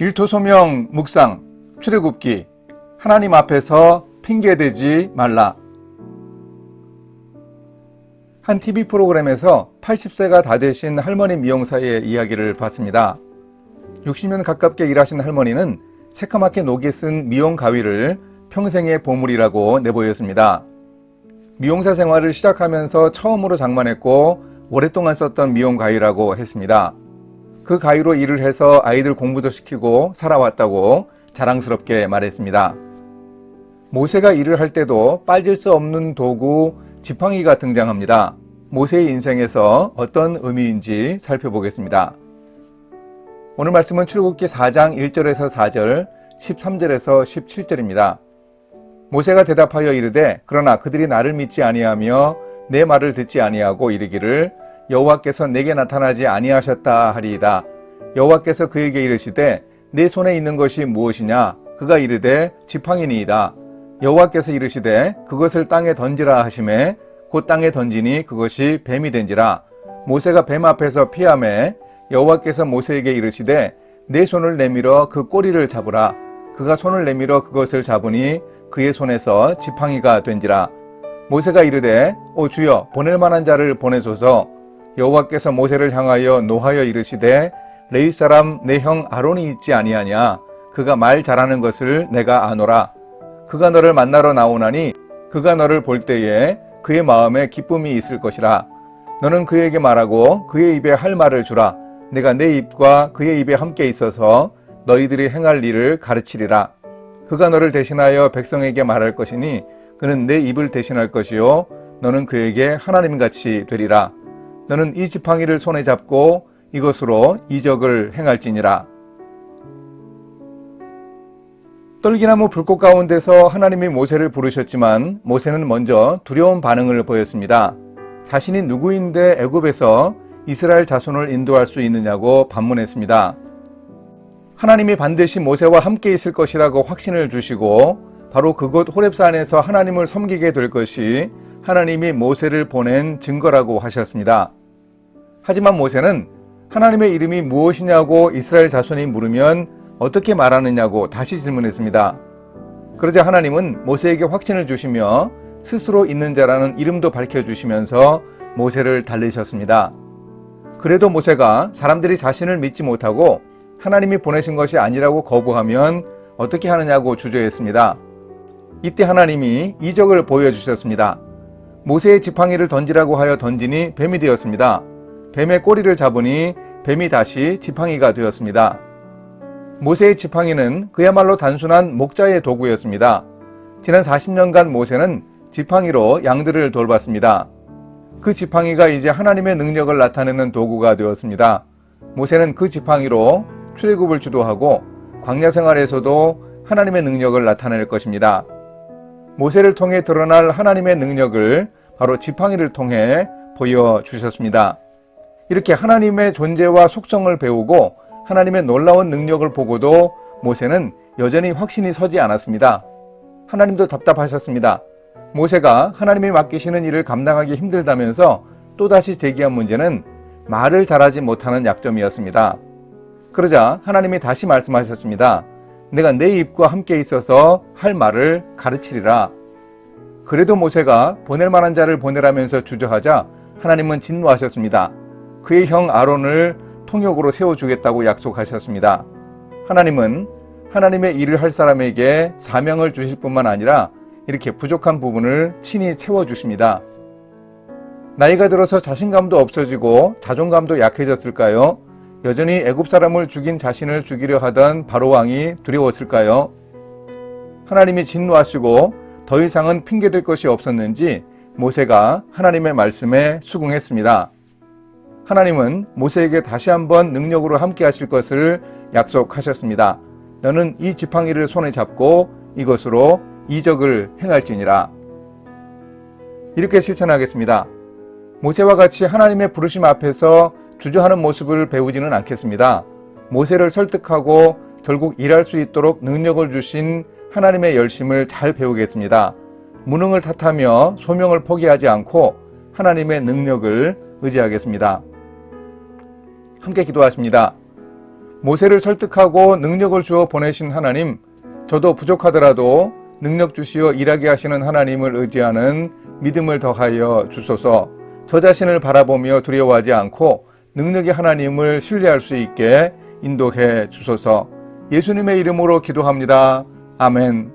일토소명 묵상 출애굽기 하나님 앞에서 핑계대지 말라. 한 TV 프로그램에서 80세가 다 되신 할머니 미용사의 이야기를 봤습니다. 60년 가깝게 일하신 할머니는 새카맣게 녹이 쓴 미용 가위를 평생의 보물이라고 내보였습니다. 미용사 생활을 시작하면서 처음으로 장만했고 오랫동안 썼던 미용 가위라고 했습니다. 그 가위로 일을 해서 아이들 공부도 시키고 살아왔다고 자랑스럽게 말했습니다. 모세가 일을 할 때도 빠질 수 없는 도구 지팡이가 등장합니다. 모세의 인생에서 어떤 의미인지 살펴보겠습니다. 오늘 말씀은 출애굽기 4장 1절에서 4절, 13절에서 17절입니다. 모세가 대답하여 이르되 그러나 그들이 나를 믿지 아니하며 내 말을 듣지 아니하고 이르기를 여호와께서 내게 나타나지 아니하셨다 하리이다. 여호와께서 그에게 이르시되 내 손에 있는 것이 무엇이냐? 그가 이르되 지팡이니이다. 여호와께서 이르시되 그것을 땅에 던지라 하심에 곧 땅에 던지니 그것이 뱀이 된지라. 모세가 뱀 앞에서 피함에 여호와께서 모세에게 이르시되 내 손을 내밀어 그 꼬리를 잡으라. 그가 손을 내밀어 그것을 잡으니 그의 손에서 지팡이가 된지라. 모세가 이르되 오 주여 보낼 만한 자를 보내소서. 여호와께서 모세를 향하여 노하여 이르시되 레위 사람 내 형 아론이 있지 아니하냐? 그가 말 잘하는 것을 내가 아노라. 그가 너를 만나러 나오나니 그가 너를 볼 때에 그의 마음에 기쁨이 있을 것이라. 너는 그에게 말하고 그의 입에 할 말을 주라. 내가 내 입과 그의 입에 함께 있어서 너희들이 행할 일을 가르치리라. 그가 너를 대신하여 백성에게 말할 것이니 그는 내 입을 대신할 것이요 너는 그에게 하나님 같이 되리라 너는 이 지팡이를 손에 잡고 이것으로 이적을 행할지니라. 떨기나무 불꽃 가운데서 하나님이 모세를 부르셨지만 모세는 먼저 두려운 반응을 보였습니다. 자신이 누구인데 애굽에서 이스라엘 자손을 인도할 수 있느냐고 반문했습니다. 하나님이 반드시 모세와 함께 있을 것이라고 확신을 주시고 바로 그곳 호렙산에서 하나님을 섬기게 될 것이 하나님이 모세를 보낸 증거라고 하셨습니다. 하지만 모세는 하나님의 이름이 무엇이냐고 이스라엘 자손이 물으면 어떻게 말하느냐고 다시 질문했습니다. 그러자 하나님은 모세에게 확신을 주시며 스스로 있는 자라는 이름도 밝혀주시면서 모세를 달리셨습니다. 그래도 모세가 사람들이 자신을 믿지 못하고 하나님이 보내신 것이 아니라고 거부하면 어떻게 하느냐고 주저했습니다. 이때 하나님이 이적을 보여주셨습니다. 모세의 지팡이를 던지라고 하여 던지니 뱀이 되었습니다. 뱀의 꼬리를 잡으니 뱀이 다시 지팡이가 되었습니다. 모세의 지팡이는 그야말로 단순한 목자의 도구였습니다. 지난 40년간 모세는 지팡이로 양들을 돌봤습니다. 그 지팡이가 이제 하나님의 능력을 나타내는 도구가 되었습니다. 모세는 그 지팡이로 출애굽을 주도하고 광야 생활에서도 하나님의 능력을 나타낼 것입니다. 모세를 통해 드러날 하나님의 능력을 바로 지팡이를 통해 보여주셨습니다. 이렇게 하나님의 존재와 속성을 배우고 하나님의 놀라운 능력을 보고도 모세는 여전히 확신이 서지 않았습니다. 하나님도 답답하셨습니다. 모세가 하나님이 맡기시는 일을 감당하기 힘들다면서 또다시 제기한 문제는 말을 잘하지 못하는 약점이었습니다. 그러자 하나님이 다시 말씀하셨습니다. 내가 내 입과 함께 있어서 할 말을 가르치리라. 그래도 모세가 보낼 만한 자를 보내라면서 주저하자 하나님은 진노하셨습니다. 그의 형 아론을 통역으로 세워주겠다고 약속하셨습니다. 하나님은 하나님의 일을 할 사람에게 사명을 주실 뿐만 아니라 이렇게 부족한 부분을 친히 채워주십니다. 나이가 들어서 자신감도 없어지고 자존감도 약해졌을까요? 여전히 애굽 사람을 죽인 자신을 죽이려 하던 바로 왕이 두려웠을까요? 하나님이 진노하시고 더 이상은 핑계댈 것이 없었는지 모세가 하나님의 말씀에 수긍했습니다. 하나님은 모세에게 다시 한번 능력으로 함께 하실 것을 약속하셨습니다. 너는 이 지팡이를 손에 잡고 이것으로 이적을 행할지니라. 이렇게 실천하겠습니다. 모세와 같이 하나님의 부르심 앞에서 주저하는 모습을 배우지는 않겠습니다. 모세를 설득하고 결국 일할 수 있도록 능력을 주신 하나님의 열심을 잘 배우겠습니다. 무능을 탓하며 소명을 포기하지 않고 하나님의 능력을 의지하겠습니다. 함께 기도하십니다. 모세를 설득하고 능력을 주어 보내신 하나님, 저도 부족하더라도 능력 주시어 일하게 하시는 하나님을 의지하는 믿음을 더하여 주소서 저 자신을 바라보며 두려워하지 않고 능력의 하나님을 신뢰할 수 있게 인도해 주소서 예수님의 이름으로 기도합니다. 아멘.